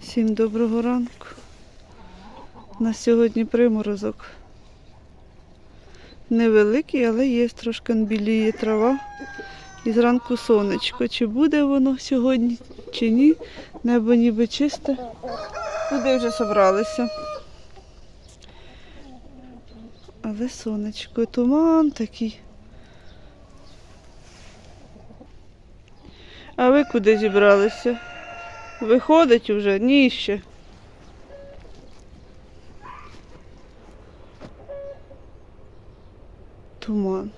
Всім доброго ранку. На сьогодні приморозок. Невеликий, але є трошки біліє трава. І зранку сонечко. Чи буде воно сьогодні, чи ні. Небо ніби чисте. Люди вже зібралися. Але сонечко, туман такий. А ви куди зібралися? Виходить уже? Ні. Туман.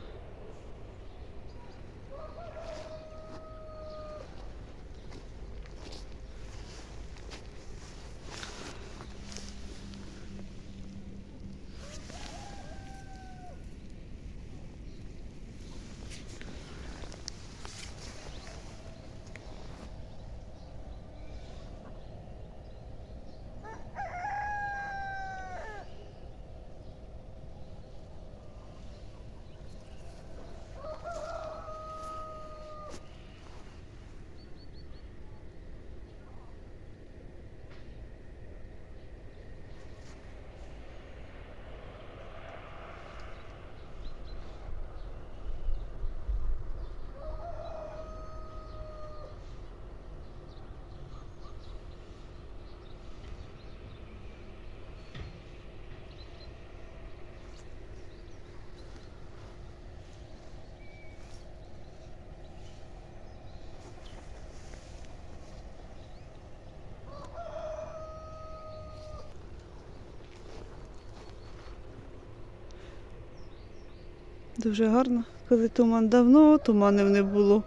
Дуже гарно, коли туман давно, туманів не було.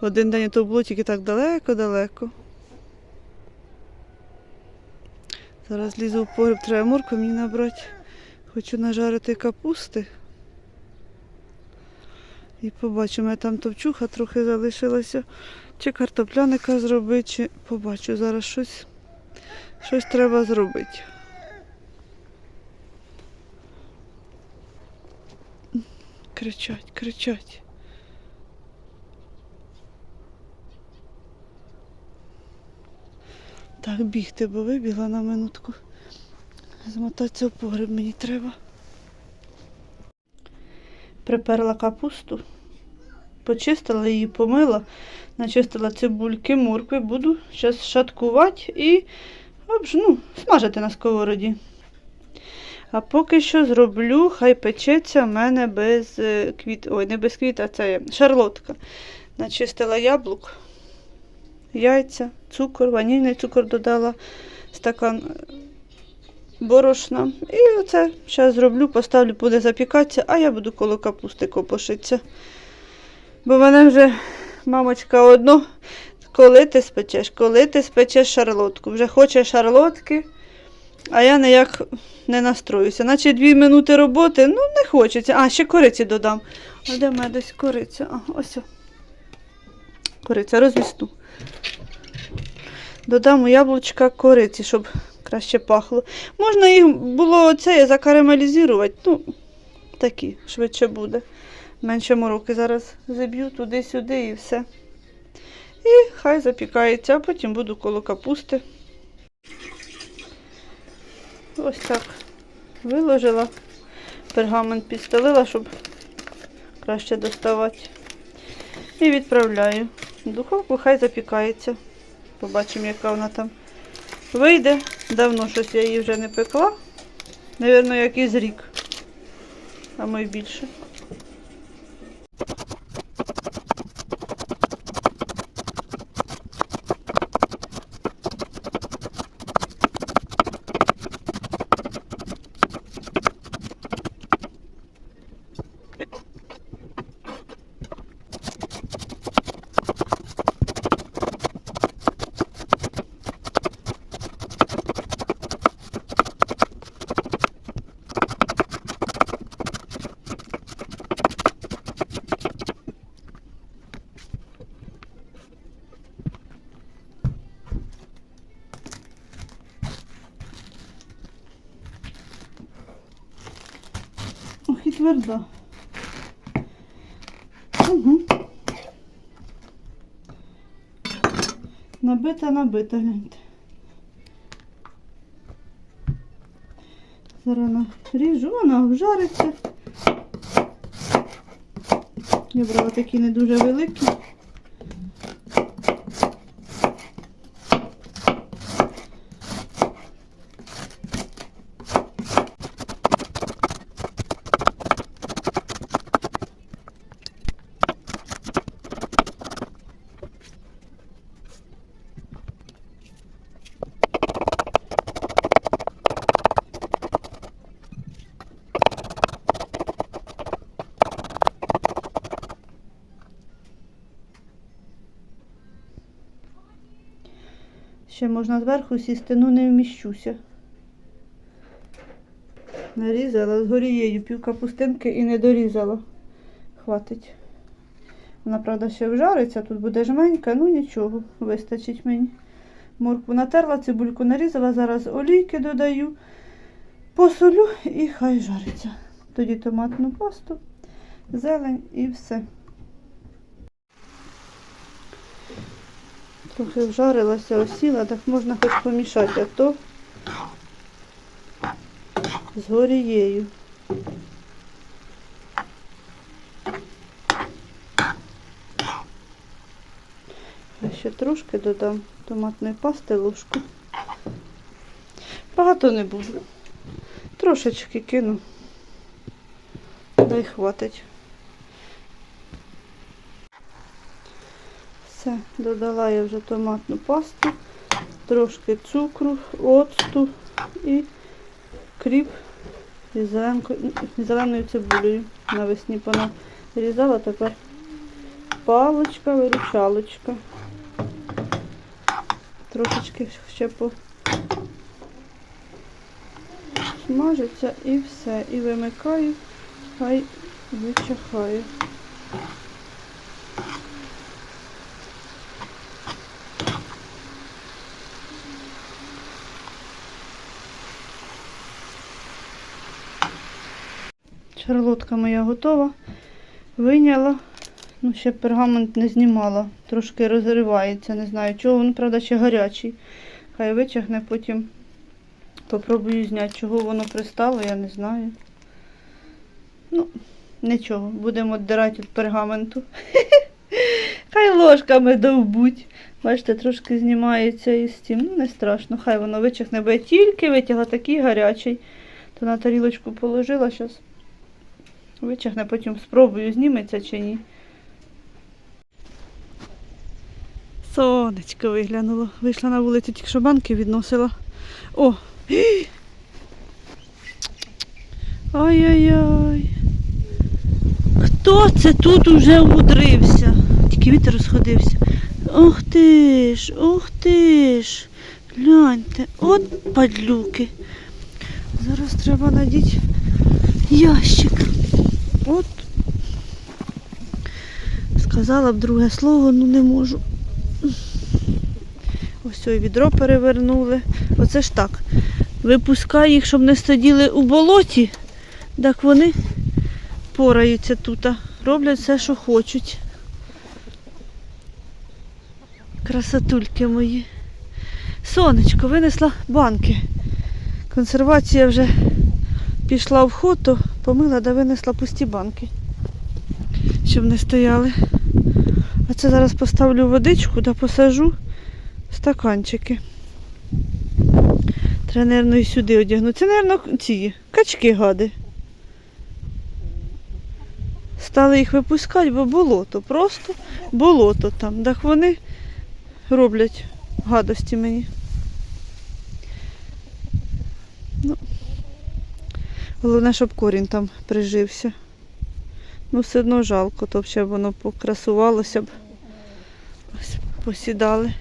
Один день то було тільки так далеко-далеко. Зараз лізу в погріб, треба моркви мені набрати. Хочу нажарити капусти. І побачимо, я там товчуха трохи залишилася. Чи картопляника зробити, чи побачу зараз щось. Щось треба зробити. Кричать, кричать. Так, бігти, бо вибігла на минутку. Змотатися в погреб мені треба. Приперла капусту, почистила її, помила, начистила цибульки, моркви. Буду зараз шаткувати і обж- ну, смажити на сковороді. А поки що зроблю, хай печеться в мене без е, квіт. Ой, не без квіт, а це шарлотка. Начистила яблук, яйця, цукор, ванільний цукор додала, стакан е, борошна. І оце зараз зроблю, поставлю, буде запікатися, а я буду коло капусти копошитися. Бо мене вже мамочка одно, коли ти спечеш, коли ти спечеш шарлотку. Вже хоче шарлотки, а я ніяк не настроюся. Наче дві минути роботи, ну не хочеться. А, ще кориці додам. А де в мене десь кориця? А, ось. Кориця, розвісту. Додам у яблучка кориці, щоб краще пахло. Можна їх було це закарамелізувати. Ну, такі, швидше буде. Менше мороки зараз заб'ю туди-сюди і все. І хай запікається, а потім буду коло капусти. Ось так виложила, пергамент підстелила, щоб краще доставати. І відправляю. В духовку хай запікається. Побачимо, яка вона там вийде. Давно щось я її вже не пекла. Навірно, якийсь рік. А мой більше. Тверда. Угу. Набита, набита, гляньте. Зараз ріжу, вона обжариться. Я брала такі не дуже великі. Ще можна зверху сісти, ну не вміщуся. Нарізала з горією пів капустинки і не дорізала. Хватить. Вона, правда, ще вжариться, тут буде жменька, ну нічого, вистачить мені. Моркву натерла, цибульку нарізала, зараз олійки додаю, посолю і хай жариться. Тоді томатну пасту, зелень і все. Трохи вжарилася, осіла, так можна хоч помішати, а то з горією. Ще трошки додам томатної пасти ложку. Багато не буду. Трошечки кину. Дай хватить. Все, додала я вже томатну пасту, трошки цукру, оцту і кріп із зеленою цибулею. Навесні понарізала, тепер паличка, виручалочка. Трошечки ще по смажиться і все. І вимикаю, хай вичахає. Шарлотка моя готова. Виняла. Ну, ще пергамент не знімала. Трошки розривається, не знаю чого. Він, правда, ще гарячий. Хай витягне, потім попробую зняти, чого воно пристало, я не знаю. Ну, нічого, будемо віддирати від пергаменту. Хай ложками довбуть. Бачите, трошки знімається із тим. Ну, не страшно, хай воно витягне, бо я тільки витягла такий гарячий. То на тарілочку положила зараз. Витягне, потім спробую, зніметься чи ні. Сонечко виглянуло. Вийшла на вулицю, тільки що банки відносила. О! Ай-яй-яй. Хто це тут уже умудрився? Тільки вітер розходився. Ох ти ж, ох ти ж. Гляньте, от падлюки. Зараз треба надіти ящик. От. Сказала б друге слово, ну не можу. Ось ось відро перевернули. Оце ж так. Випускай їх, щоб не сиділи у болоті, так вони пораються тут. Роблять все, що хочуть. Красотульки мої. Сонечко, винесла банки. Консервація вже пішла в ход, то помила да винесла пусті банки, щоб не стояли. А це зараз поставлю водичку да посажу стаканчики. Треба, мабуть, і сюди одягнути. Це, мабуть, ці качки гади. Стали їх випускати, бо болото. Просто болото там. Так вони роблять гадості мені. Головне, щоб корінь там прижився. Ну, все одно жалко, то б воно покрасувалося б. Ось посідали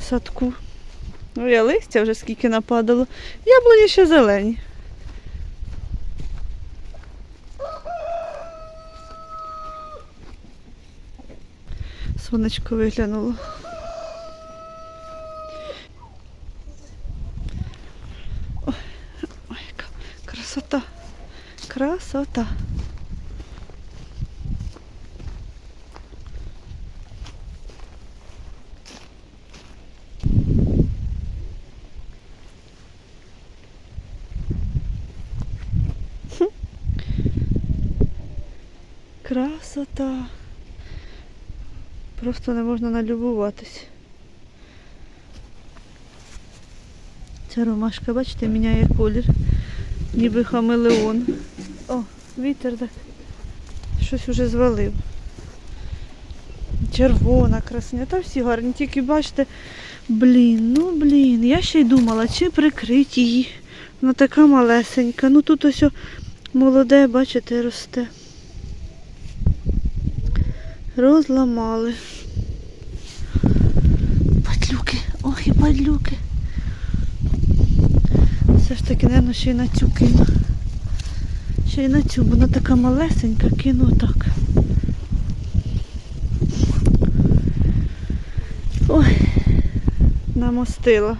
в садку. Ну, я листя вже скільки нападало. Яблуні ще зелені. Сонечко виглянуло. Красота. Красота. Красота. Просто не можна налюбуватись. Ця ромашка, бачите, міняє колір. Ніби хамелеон. О, вітер так. Щось уже звалив. Червона, красня, та всі гарні, тільки бачите, блін, ну блін, я ще й думала, чи прикрити її. Вона така малесенька. Ну тут ось молоде, бачите, росте. Розламали. Падлюки, ох і падлюки. Все ж таки, мабуть, ще й на цю кину. Ще й на цю, бо вона така малесенька, кину так. Ой, намостила.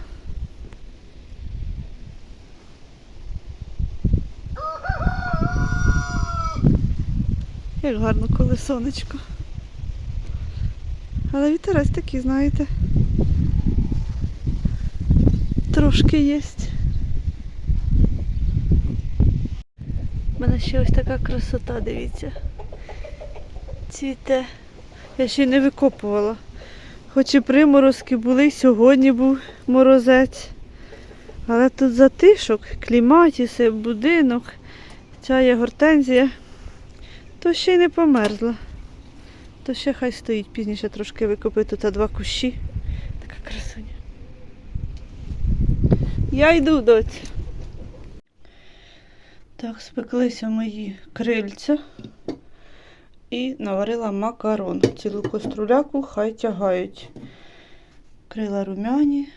Як гарно, коли сонечко. Але вітерець такий, знаєте. Трошки є. У мене ще ось така красота, дивіться. Цвіте. Я ще й не викопувала. Хоч і приморозки були, сьогодні був морозець. Але тут затишок, кліматіси, будинок, ця є гортензія, то ще й не померзла. То ще хай стоїть, пізніше трошки викопи тут два кущі. Така красуня. Я йду, доць. Так, спеклися мої крильця і наварила макарон. Цілу коструляку хай тягають. Крила румяні,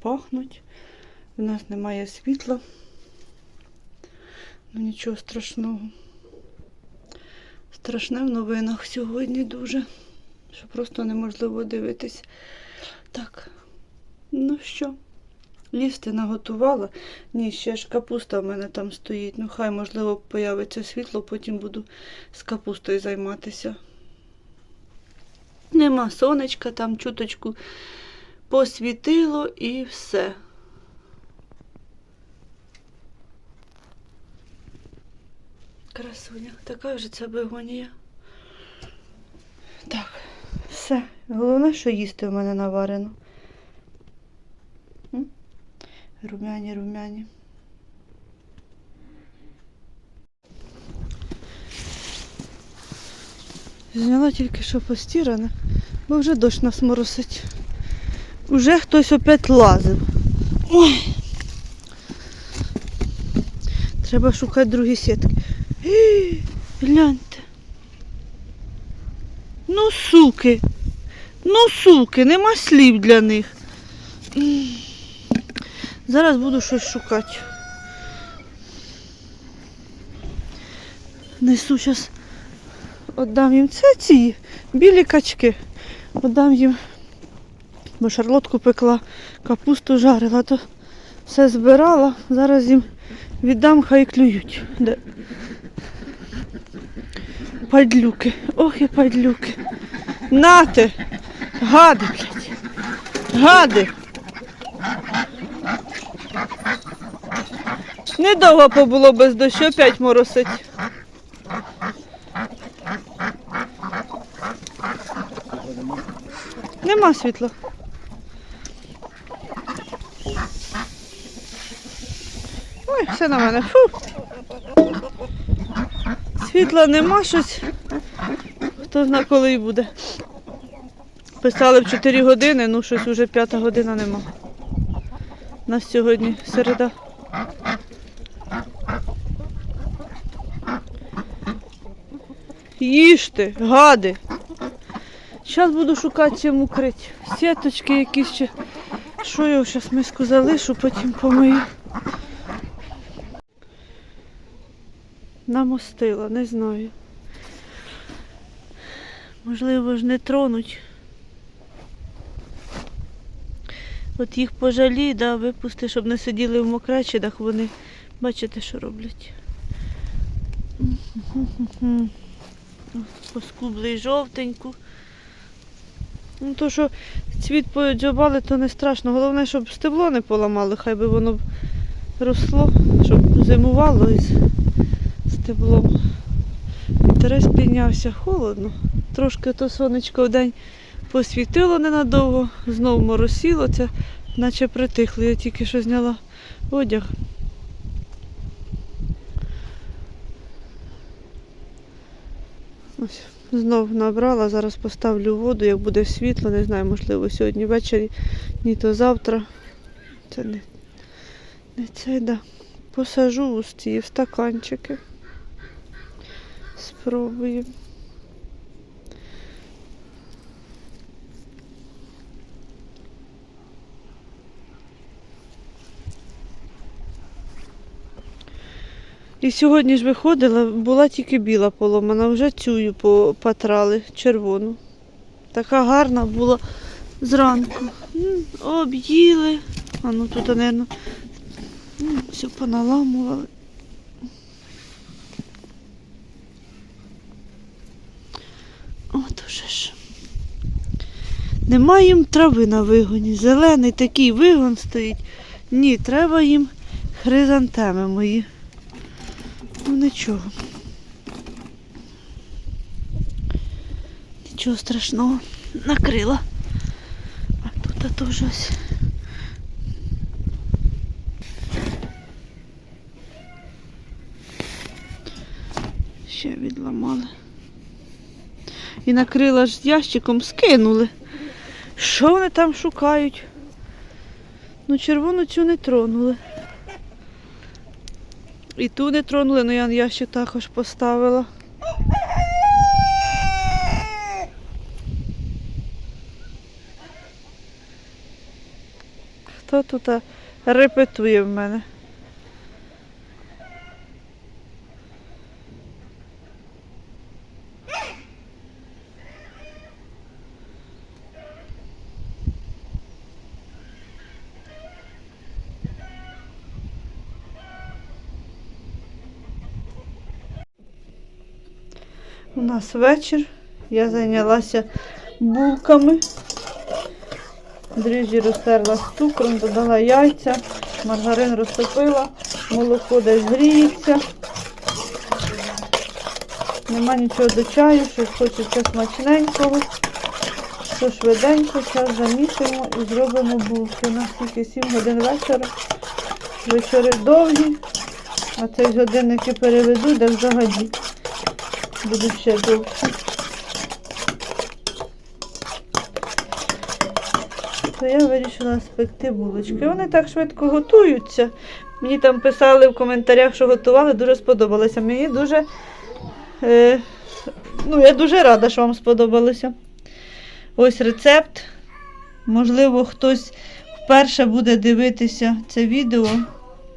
пахнуть. У нас немає світла. Ну нічого страшного. Страшне в новинах сьогодні дуже, що просто неможливо дивитись. Так, ну що, їсти наготувала. Ні, ще ж капуста в мене там стоїть. Ну, хай, можливо, появиться світло, потім буду з капустою займатися. Нема сонечка, там чуточку посвітило і все. Красуня, така вже ця бегонія. Так, все. Головне, що їсти в мене наварено. Румяні, румяні. Зняла тільки що постіране, бо вже дощ нас моросить. Уже хтось опять лазив. Ой. Треба шукати другі сітки. Гляньте. Ну, суки. Ну, суки, нема слів для них. Зараз буду щось шукати. Несу зараз. Отдам їм це ці білі качки. Отдам їм, бо шарлотку пекла, капусту жарила, то все збирала. Зараз їм віддам, хай клюють. Де? Падлюки. Ох і падлюки. Нате! Гади, блядь. Гади. Недовго побуло без дощу, опять моросить. Нема світла. Ой, все на мене. Фу. Світла нема щось. Хто зна коли і буде. Писали в 4 години, ну щось уже п'ята година нема. У нас сьогодні середа. Їжте, гади. Зараз буду шукати чим укрити. Сіточки якісь ще. Що я зараз миску залишу, потім помию. Намостила, не знаю. Можливо ж не тронуть. От їх пожалій, да, випусти, щоб не сиділи в мокречидах, вони бачите, що роблять. Поскубли жовтеньку. Ну, то, що цвіт подзьобали, то не страшно. Головне, щоб стебло не поламали, хай би воно росло, щоб зимувало із стеблом. Вітерець піднявся холодно. Трошки то сонечко вдень посвітило ненадовго, знову моросіло, це наче притихло. Я тільки що зняла одяг. Ось, знов набрала, зараз поставлю воду, як буде світло, не знаю, можливо, сьогодні ввечері, ні то завтра. Це не, не це, да. Посажу у ці в стаканчики. Спробую. І сьогодні ж виходила, була тільки біла поломана, вже цю потрали, червону. Така гарна була зранку. Об'їли. А ну тут, мабуть, все поналамували. От уже ж. Нема їм трави на вигоні. Зелений такий вигон стоїть. Ні, треба їм хризантеми мої. Нічого. Нічого страшного. Накрила. А тут теж ось. Ще відламали. І накрила ж ящиком, скинули. Що вони там шукають? Ну, червону цю не тронули. І ту не тронули, але я ящик також поставила. Хто тут репетує в мене? Нас вечір. Я зайнялася булками. Дріжджі розтерла з цукром, додала яйця, маргарин розтопила, молоко десь гріється. Нема нічого до чаю, щось хочеться смачненького. То швиденько, час замісимо і зробимо булки. У нас тільки 7 годин вечора. Вечори довгі, а цей годинник і переведу, де взагалі буде ще. То я вирішила спекти булочки. Вони так швидко готуються. Мені там писали в коментарях, що готували, дуже сподобалося. Мені дуже. Е, ну, я дуже рада, що вам сподобалося. Ось рецепт. Можливо, хтось вперше буде дивитися це відео,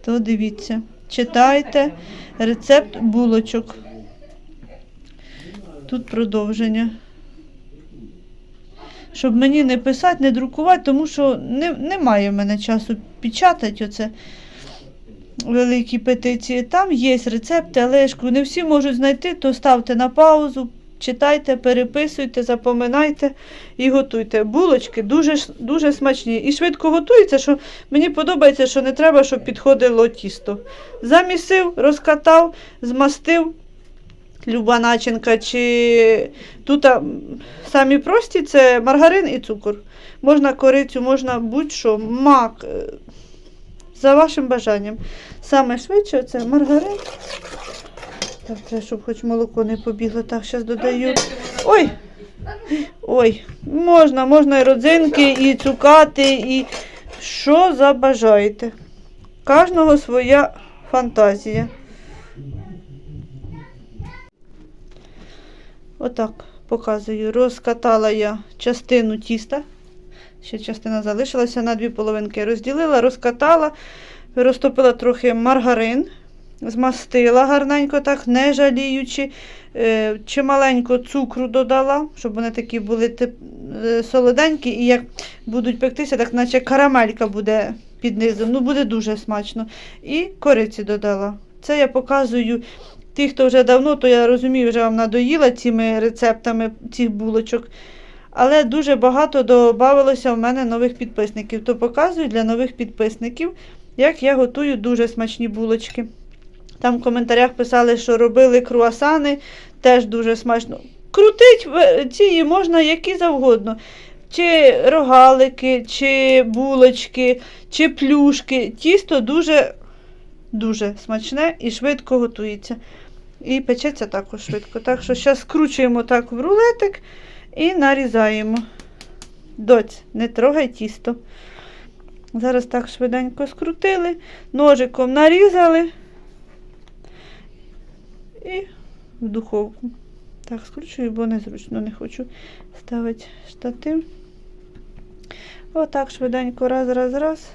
то дивіться. Читайте рецепт булочок. Тут продовження. Щоб мені не писати, не друкувати, тому що не, немає в мене часу печатати оце великі петиції. Там є рецепти, але ж не всі можуть знайти, то ставте на паузу, читайте, переписуйте, запоминайте і готуйте. Булочки дуже, дуже смачні. І швидко готуються, що мені подобається, що не треба, щоб підходило тісто. Замісив, розкатав, змастив. Люба начинка, чи тут самі прості це маргарин і цукор. Можна корицю, можна будь-що, мак. е, За вашим бажанням. Саме швидше це маргарин. Так, треба, щоб хоч молоко не побігло. Так, зараз додаю. Ой! Ой, можна, можна і родзинки, і цукати, і що забажаєте. Кожного своя фантазія. Отак показую. Розкатала я частину тіста. Ще частина залишилася на дві половинки. Розділила, розкатала, розтопила трохи маргарин, змастила гарненько, так, не жаліючи. Е, Чималенько цукру додала, щоб вони такі були е, солоденькі, і як будуть пектися, так наче карамелька буде під низом. Ну, буде дуже смачно. І кориці додала. Це я показую Ті, хто вже давно, то я розумію, вже вам надоїла цими рецептами цих булочок. Але дуже багато додавалося в мене нових підписників. То показую для нових підписників, як я готую дуже смачні булочки. Там в коментарях писали, що робили круасани, теж дуже смачно. Крутить ці можна які завгодно. Чи рогалики, чи булочки, чи плюшки. Тісто дуже, дуже смачне і швидко готується. І печеться також швидко. Так що зараз скручуємо так в рулетик і нарізаємо. Доць, не трогай тісто. Зараз так швиденько скрутили, ножиком нарізали і в духовку. Так, скручую, бо незручно не хочу ставити штатив. Отак швиденько раз, раз, раз.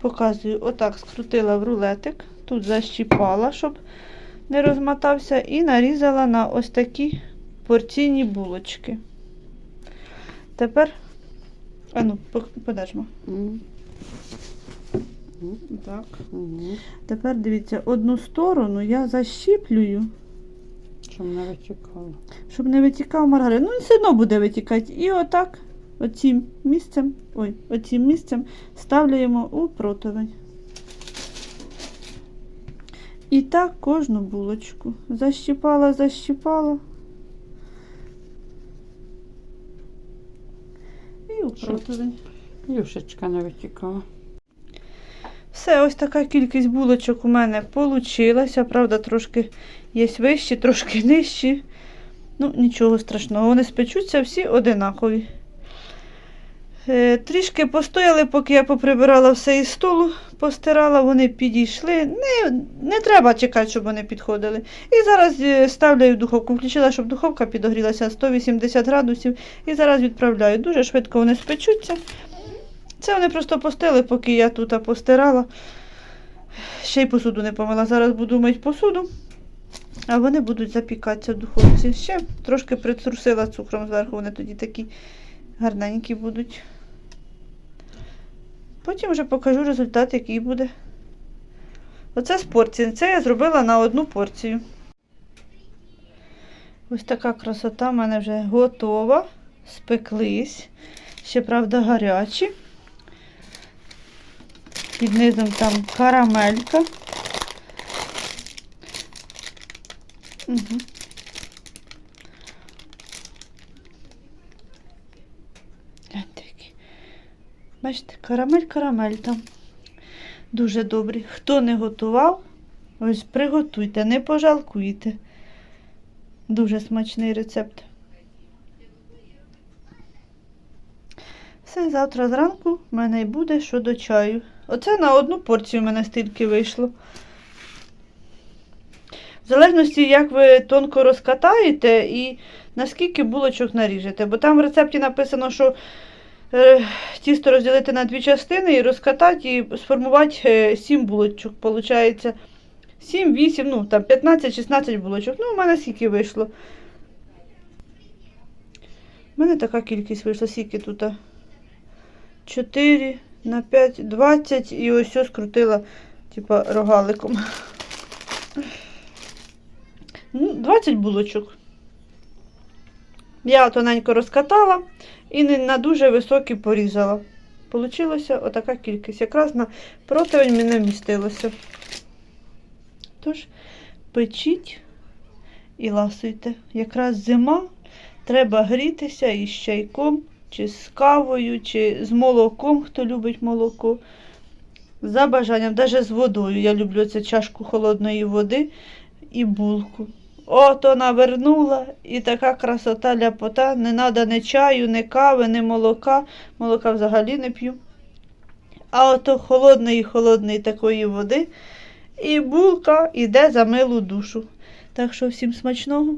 Показую, отак скрутила в рулетик, тут защіпала, щоб не розмотався, і нарізала на ось такі порційні булочки. Тепер, а ну, пок- Так. Тепер дивіться, одну сторону я защіплюю, Щоб не витікало. щоб не витікав маргарин. Ну, він все одно буде витікати. І отак, оцім місцем, ой, оцім місцем ставляємо у противень. І так кожну булочку. Защіпала, защіпала. І у противень. Юшечка не витікала. Все, ось така кількість булочок у мене получилася. Правда, трошки є вищі, трошки нижчі. Ну, нічого страшного, вони спечуться всі одинакові. Е, трішки постояли, поки я поприбирала все із столу, постирала, вони підійшли. Не, не треба чекати, щоб вони підходили. І зараз е, ставлю духовку. Включила, щоб духовка підогрілася 180 градусів. І зараз відправляю. Дуже швидко вони спечуться. Це вони просто постили, поки я тут постирала. Ще й посуду не помила. Зараз буду мити посуду, а вони будуть запікатися в духовці. Ще трошки притрусила цукром зверху, вони тоді такі гарненькі будуть. Потім вже покажу результат, який буде. Оце з порції. Це я зробила на одну порцію. Ось така красота в мене вже готова. Спеклись. Ще, правда, гарячі. Під низом там карамелька. Угу. Гляньте які. Бачите, карамель-карамель там. Дуже добрі. Хто не готував, ось приготуйте, не пожалкуйте. Дуже смачний рецепт. Все, завтра зранку в мене й буде що до чаю. Оце на одну порцію в мене стільки вийшло. В залежності, як ви тонко розкатаєте і наскільки булочок наріжете. Бо там в рецепті написано, що тісто розділити на дві частини і розкатати, і сформувати е, 7 булочок. Получається 7, 8, ну там 15-16 булочок. Ну, у мене скільки вийшло. У мене така кількість вийшла, скільки тут. 4 на 5, 20 і ось все скрутила, типа, рогаликом. Ну, 20 булочок. Я тоненько розкатала і не на дуже високі порізала. Получилося отака кількість. Якраз на противень мене вмістилося. Тож, печіть і ласуйте. Якраз зима, треба грітися із чайком, чи з кавою, чи з молоком, хто любить молоко. За бажанням, навіть з водою. Я люблю це чашку холодної води і булку. Ото навернула, і така красота ляпота. Не треба ні чаю, ні кави, ні молока. Молока взагалі не п'ю. А ото холодної, холодної такої води. І булка йде за милу душу. Так що всім смачного.